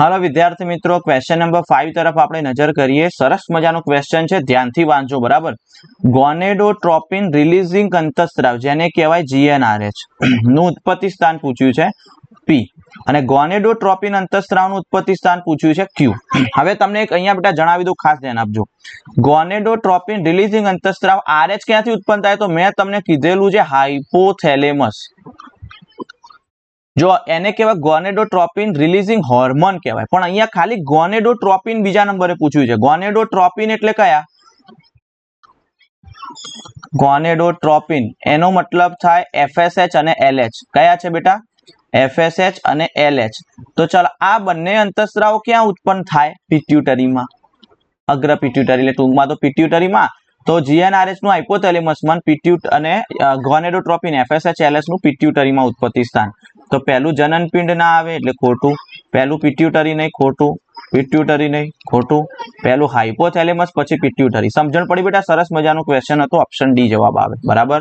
હાલો વિદ્યાર્થી મિત્રો question number five તરફ આપણે નજર કરીએ. સરસ મજાનો ક્વેશ્ચન છે, ધ્યાનથી વાંચો બરાબર? ગોનેડોટ્રોપિન રિલીઝિંગ અંતસ્ત્રાવ, જેને કહેવાય જીએનઆરએચ. નું ઉત્પત્તિ સ્થાન પૂછ્યું છે પી અને ગોનેડોટ્રોપિન અંતસ્ત્રાવનું ઉત્પત્તિ સ્થાન પૂછ્યું છે ક્યુ હવે તમને એક અહીંયા બેટા જણાવી દઉં, ખાસ ધ્યાન આપજો. ગોનેડોટ્રોપિન રિલીઝિંગ અંતસ્ત્રાવ આરએચ ક્યાંથી ઉત્પન્ન થાય? તો મેં તમને કીધેલું છે હાઇપોથેલેમસ જો એને કહેવાય ગોનેડોટ્રોપિન રિલીઝિંગ હોર્મોન કહેવાય. પણ અહીંયા ખાલી ગોનેડોટ્રોપિન બીજા નંબરે પૂછ્યું છે. ગોનેડોટ્રોપિન એટલે કયા? ગોનેડોટ્રોપિન. એનો મતલબ થાય એફએસએચ અને એલએચ કયા છે બેટા? એફએસએચ અને એલએચ તો ચાલો આ બંને અંતસ્ત્રાવો ક્યાં ઉત્પન્ન થાય? પિટ્યુટરીમાં અગ્ર પિટ્યુટરી એટલે ટૂંકમાં તો પિટ્યુટરીમાં તો જીએનઆરએચનું હાઇપોથેલેમસમાં પિટ્યુટ અને ગોનેડોટ્રોપિન એફએસએચ એલએચનું પિટ્યુટરીમાં ઉત્પત્તિ સ્થાન. તો પહેલું જનનપિંડ ના આવે એટલે ખોટું. પહેલું પિટ્યુટરી નહીં, ખોટું. પિટ્યુટરી નહીં, ખોટું. પહેલું હાઇપોથેલેમસ પછી પિટ્યુટરી સમજણ પડી બેટા? સરસ મજાનો ક્વેશ્ચન હતો. ઓપ્શન ડી જવાબ આવે. બરાબર?